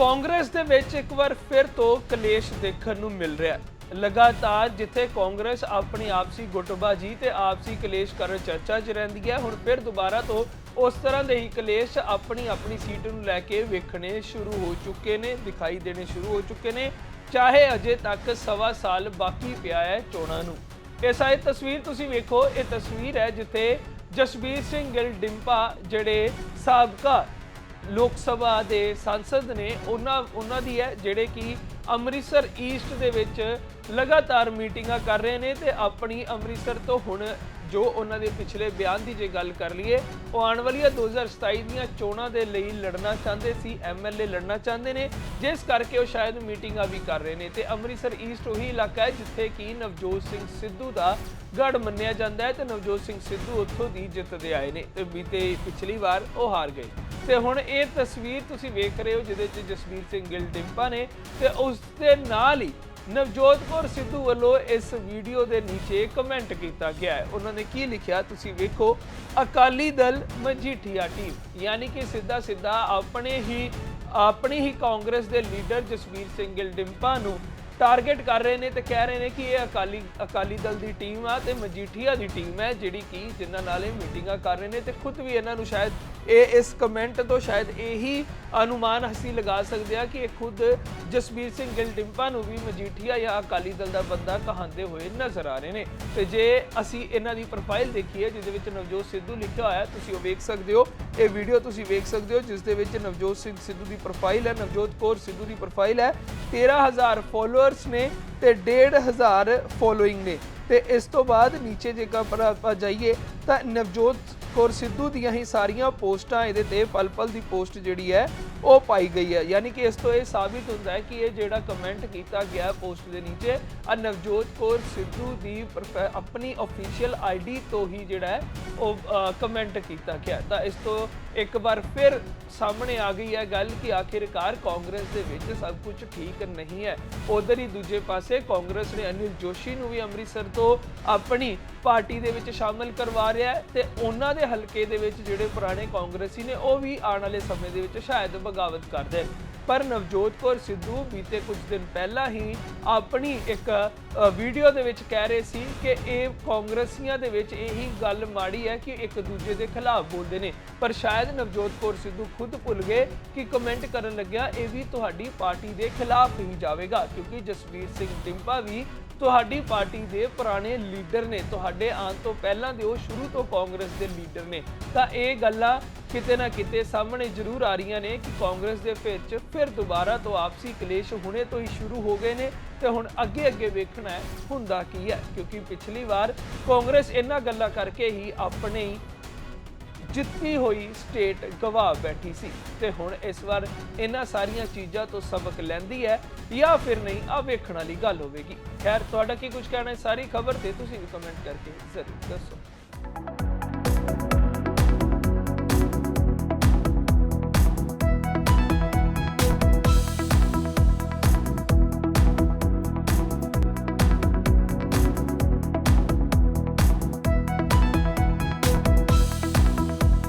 ਕਾਂਗਰਸ ਦੇ ਵਿੱਚ ਇੱਕ ਵਾਰ ਫਿਰ ਤੋਂ ਕਲੇਸ਼ ਦੇਖਣ ਨੂੰ ਮਿਲ ਰਿਹਾ ਹੈ। ਲਗਾਤਾਰ ਜਿੱਥੇ ਕਾਂਗਰਸ ਆਪਣੀ ਆਪਸੀ ਗੁੱਟਬਾਜੀ ਤੇ ਆਪਸੀ ਕਲੇਸ਼ ਕਰਨ ਚਰਚਾ 'ਚ ਰਹਿੰਦੀ ਹੈ, ਹੁਣ ਫਿਰ ਦੁਬਾਰਾ ਤੋਂ ਉਸ ਤਰ੍ਹਾਂ ਦੇ ਹੀ ਕਲੇਸ਼ ਆਪਣੀ ਆਪਣੀ ਸੀਟ ਨੂੰ ਲੈ ਕੇ ਵੇਖਣੇ ਸ਼ੁਰੂ ਹੋ ਚੁੱਕੇ ਨੇ, ਦਿਖਾਈ ਦੇਣੇ ਸ਼ੁਰੂ ਹੋ ਚੁੱਕੇ ਨੇ, ਚਾਹੇ ਅਜੇ ਤੱਕ ਸਵਾ ਸਾਲ ਬਾਕੀ ਪਿਆ ਹੈ ਚੋਣਾਂ ਨੂੰ। ਇਹ ਸਾਰੀ ਤਸਵੀਰ ਤੁਸੀਂ ਵੇਖੋ, ਇਹ ਤਸਵੀਰ ਹੈ ਜਿੱਥੇ ਜਸਬੀਰ ਸਿੰਘ ਗਿੱਲ ਡਿੰਪਾ, ਜਿਹੜੇ ਸਾਬਕਾ ਲੋਕ ਸਭਾ ਦੇ ਸੰਸਦ ਨੇ ਉਹਨਾਂ ਉਹਨਾਂ ਦੀ ਹੈ, ਜਿਹੜੇ ਕਿ ਅੰਮ੍ਰਿਤਸਰ ਈਸਟ ਦੇ ਵਿੱਚ ਲਗਾਤਾਰ ਮੀਟਿੰਗਾਂ ਕਰ ਰਹੇ ਨੇ ਤੇ ਆਪਣੀ ਅੰਮ੍ਰਿਤਸਰ ਤੋਂ ਹੁਣ ਜੋ ਉਹਨਾਂ ਦੇ ਪਿਛਲੇ ਬਿਆਨ ਦੀ ਜੇ ਗੱਲ ਕਰ ਲਈਏ, ਉਹ ਆਉਣ ਵਾਲੀਆਂ 2027 ਦੀਆਂ ਚੋਣਾਂ ਦੇ ਲਈ ਲੜਨਾ ਚਾਹੁੰਦੇ ਸੀ ਐਮਐਲਏ ਲੜਨਾ ਚਾਹੁੰਦੇ ਨੇ, ਜਿਸ ਕਰਕੇ ਉਹ ਸ਼ਾਇਦ ਮੀਟਿੰਗਾਂ ਵੀ ਕਰ ਰਹੇ ਨੇ। ਤੇ ਅੰਮ੍ਰਿਤਸਰ ਈਸਟ ਉਹੀ ਇਲਾਕਾ ਹੈ ਜਿੱਥੇ ਕਿ ਨਵਜੋਤ ਸਿੰਘ ਸਿੱਧੂ ਦਾ ਗੜ ਮੰਨਿਆ ਜਾਂਦਾ ਹੈ ਤੇ ਨਵਜੋਤ ਸਿੰਘ ਸਿੱਧੂ ਉੱਥੋਂ ਦੀ ਜਿੱਤਦੇ ਆਏ ਨੇ ਤੇ ਬੀਤੇ ਪਿਛਲੀ ਵਾਰ ਉਹ ਹਾਰ ਗਏ। ਤੇ ਹੁਣ ਇਹ ਤਸਵੀਰ ਤੁਸੀਂ ਵੇਖ ਰਹੇ ਹੋ, ਜਿਹਦੇ ਚ ਜਸਵੀਰ ਸਿੰਘ ਗਿੱਲ ਡਿੰਪਾ ਨੇ ਤੇ ਉਸ ਦੇ ਨਾਲ ਹੀ ਨਵਜੋਤ ਕੌਰ ਸਿੱਧੂ ਵੱਲੋਂ ਇਸ ਵੀਡੀਓ ਦੇ ਨੀਚੇ ਕਮੈਂਟ ਕੀਤਾ ਗਿਆ ਹੈ। ਉਹਨਾਂ ਨੇ ਕੀ ਲਿਖਿਆ? ਤੁਸੀਂ ਵੇਖੋ, ਅਕਾਲੀ ਦਲ ਮਜੀਠੀਆ ਟੀਮ ਯਾਨੀ ਕਿ ਸਿੱਧਾ ਸਿੱਧਾ ਆਪਣੇ ਹੀ ਆਪਣੀ ਹੀ ਕਾਂਗਰਸ ਦੇ ਲੀਡਰ ਜਸਵੀਰ ਸਿੰਘ ਗਿੱਲ ਡਿੰਪਾ ਨੂੰ ਟਾਰਗੇਟ ਕਰ ਰਹੇ ਨੇ ਤੇ ਕਹਿ ਰਹੇ ਨੇ ਕਿ ਇਹ ਅਕਾਲੀ ਅਕਾਲੀ ਦਲ ਦੀ ਟੀਮ ਆ ਤੇ ਮਜੀਠੀਆ ਦੀ ਟੀਮ ਹੈ ਜਿਹੜੀ ਕਿ ਜਿਨ੍ਹਾਂ ਨਾਲ ਇਹ ਮੀਟਿੰਗਾਂ ਕਰ ਰਹੇ ਨੇ ਤੇ ਖੁਦ ਵੀ ਇਹਨਾਂ ਨੂੰ ਸ਼ਾਇਦ ਇਹ ਇਸ ਕਮੈਂਟ ਤੋਂ ਸ਼ਾਇਦ ਇਹੀ ਅਨੁਮਾਨ ਅਸੀਂ ਲਗਾ ਸਕਦੇ ਆ ਕਿ ਇਹ ਖੁਦ ਜਸਬੀਰ ਸਿੰਘ ਗਿੱਲ ਡਿੰਪਾ ਨੂੰ ਵੀ ਮਜੀਠੀਆ ਜਾਂ ਅਕਾਲੀ ਦਲ ਦਾ ਬੰਦਾ ਕਹਾਂਦੇ ਹੋਏ ਨਜ਼ਰ ਆ ਰਹੇ ਨੇ। ਤੇ ਜੇ ਅਸੀਂ ਇਹਨਾਂ ਦੀ ਪ੍ਰੋਫਾਈਲ ਦੇਖੀਏ, ਜਿਹਦੇ ਵਿੱਚ ਨਵਜੋਤ ਸਿੱਧੂ ਲਿਖਿਆ ਹੋਇਆ ਤੁਸੀਂ ਉਹ ਵੇਖ ਸਕਦੇ ਹੋ। ਇਹ ਵੀਡੀਓ ਤੁਸੀਂ ਵੇਖ ਸਕਦੇ ਹੋ, ਜਿਸ ਦੇ ਵਿੱਚ ਨਵਜੋਤ ਸਿੰਘ ਸਿੱਧੂ ਦੀ ਪ੍ਰੋਫਾਈਲ ਹੈ, ਨਵਜੋਤ ਕੌਰ ਸਿੱਧੂ ਦੀ ਪ੍ਰੋਫਾਈਲ ਹੈ। 13000 ਫੋਲੋਅਰਸ ਨੇ ਤੇ 1.5 ਫੋਲੋਇੰਗ ਨੇ। ਤੇ ਇਸ ਤੋਂ ਬਾਅਦ ਨੀਚੇ ਜੇਕਰ ਆਪਾਂ ਜਾਈਏ, ਤਾਂ ਨਵਜੋਤ ਕੌਰ ਸਿੱਧੂ ਦੀਆਂ ਹੀ ਸਾਰੀਆਂ ਪੋਸਟਾਂ ਇਹਦੇ ਤੇ ਪਲ ਪਲ ਦੀ ਪੋਸਟ ਜਿਹੜੀ ਹੈ ਉਹ ਪਾਈ ਗਈ ਹੈ। ਯਾਨੀ ਕਿ ਇਸ ਤੋਂ ਇਹ ਸਾਬਿਤ ਹੁੰਦਾ ਹੈ ਕਿ ਇਹ ਜਿਹੜਾ ਕਮੈਂਟ ਕੀਤਾ ਗਿਆ ਪੋਸਟ ਦੇ ਨੀਚੇ ਆ ਨਵਜੋਤ ਕੌਰ ਸਿੱਧੂ ਦੀ ਪ੍ਰੋਫੈ- ਆਪਣੀ ਅਫੀਸ਼ੀਅਲ ਆਈਡੀ ਤੋਂ ਹੀ ਜਿਹੜਾ ਹੈ ਉਹ ਕਮੈਂਟ ਕੀਤਾ ਗਿਆ। ਤਾਂ ਇਸ ਤੋਂ ਇੱਕ ਵਾਰ ਫਿਰ ਸਾਹਮਣੇ ਆ ਗਈ ਹੈ ਗੱਲ ਕਿ ਆਖਿਰਕਾਰ ਕਾਂਗਰਸ ਦੇ ਵਿੱਚ ਸਭ ਕੁਝ ਠੀਕ ਨਹੀਂ ਹੈ। ਉਧਰ ਹੀ ਦੂਜੇ ਪਾਸੇ ਕਾਂਗਰਸ ਨੇ ਅਨਿਲ ਜੋਸ਼ੀ ਨੂੰ ਵੀ ਅੰਮ੍ਰਿਤਸਰ ਤੋਂ ਆਪਣੀ ਪਾਰਟੀ ਦੇ ਵਿੱਚ ਸ਼ਾਮਲ ਕਰਵਾ ਰਿਹਾ ਹੈ ਤੇ ਉਹਨਾਂ ਦੇ ਹਲਕੇ ਦੇ ਵਿੱਚ ਜਿਹੜੇ ਪੁਰਾਣੇ ਕਾਂਗਰਸੀ ਨੇ, ਉਹ ਵੀ ਆਉਣ ਵਾਲੇ ਸਮੇਂ ਦੇ ਵਿੱਚ ਸ਼ਾਇਦ ਬਗਾਵਤ ਕਰ ਦੇਣ ਪਰ ਨਵਜੋਤ ਕੌਰ ਸਿੱਧੂ ਬੀਤੇ ਕੁਝ ਦਿਨ ਪਹਿਲਾਂ ਹੀ ਆਪਣੀ ਇੱਕ ਵੀਡੀਓ ਦੇ ਵਿੱਚ ਕਹਿ ਰਹੇ ਸੀ ਕਿ ਇਹ ਕਾਂਗਰਸੀਆਂ ਦੇ ਵਿੱਚ ਇਹੀ ਗੱਲ ਮਾੜੀ ਹੈ ਕਿ ਇੱਕ ਦੂਜੇ ਦੇ ਖਿਲਾਫ ਬੋਲਦੇ ਨੇ। ਪਰ ਸ਼ਾਇਦ ਨਵਜੋਤ ਕੌਰ ਸਿੱਧੂ ਖੁਦ ਭੁੱਲ ਗਏ ਕਿ ਕਮੈਂਟ ਕਰਨ ਲੱਗਿਆ, ਇਹ ਵੀ ਤੁਹਾਡੀ ਪਾਰਟੀ ਦੇ ਖਿਲਾਫ ਹੀ ਜਾਵੇਗਾ, ਕਿਉਂਕਿ ਜਸਵੀਰ ਸਿੰਘ ਟਿੰਪਾ ਵੀ ਤੁਹਾਡੀ ਪਾਰਟੀ ਦੇ ਪੁਰਾਣੇ ਲੀਡਰ ਨੇ, ਤੁਹਾਡੇ ਆਉਣ ਤੋਂ ਪਹਿਲਾਂ ਦੇ ਉਹ ਸ਼ੁਰੂ ਤੋਂ ਕਾਂਗਰਸ ਦੇ ਲੀਡਰ ਨੇ। ਤਾਂ ਇਹ ਗੱਲਾਂ ਕਿਤੇ ਨਾ ਕਿਤੇ ਸਾਹਮਣੇ ਜ਼ਰੂਰ ਆ ਰਹੀਆਂ ਨੇ ਕਿ ਕਾਂਗਰਸ ਦੇ ਵਿੱਚ ਫਿਰ ਦੁਬਾਰਾ ਤੋਂ ਆਪਸੀ ਕਲੇਸ਼ ਹੁਣੇ ਤੋਂ ਹੀ ਸ਼ੁਰੂ ਹੋ ਗਏ ਨੇ ਤੇ ਹੁਣ ਅੱਗੇ ਅੱਗੇ ਵੇਖਣਾ ਹੈ, ਹੁੰਦਾ ਕੀ ਹੈ? ਕਿਉਂਕਿ ਪਿਛਲੀ ਵਾਰ ਕਾਂਗਰਸ ਇਹਨਾਂ ਗੱਲਾਂ ਕਰਕੇ ਹੀ ਆਪਣੇ ਜਿੱਤੀ ਹੋਈ ਸਟੇਟ ਗਵਾ ਬੈਠੀ ਸੀ ਤੇ ਹੁਣ ਇਸ ਵਾਰ ਇਹਨਾਂ ਸਾਰੀਆਂ ਚੀਜ਼ਾਂ ਤੋਂ ਸਬਕ ਲੈਂਦੀ ਹੈ ਜਾਂ ਫਿਰ ਨਹੀਂ ਆ ਵੇਖਣ ਵਾਲੀ ਗੱਲ ਹੋਵੇਗੀ। ਖੈਰ, ਤੁਹਾਡਾ ਕੀ ਕੁਝ ਕਹਿਣਾ ਹੈ? ਸਾਰੀ ਖਬਰ ਤੇ ਤੁਸੀਂ ਵੀ ਕਮੈਂਟ ਕਰਕੇ ਜ਼ਰੂਰ ਦੱਸੋ।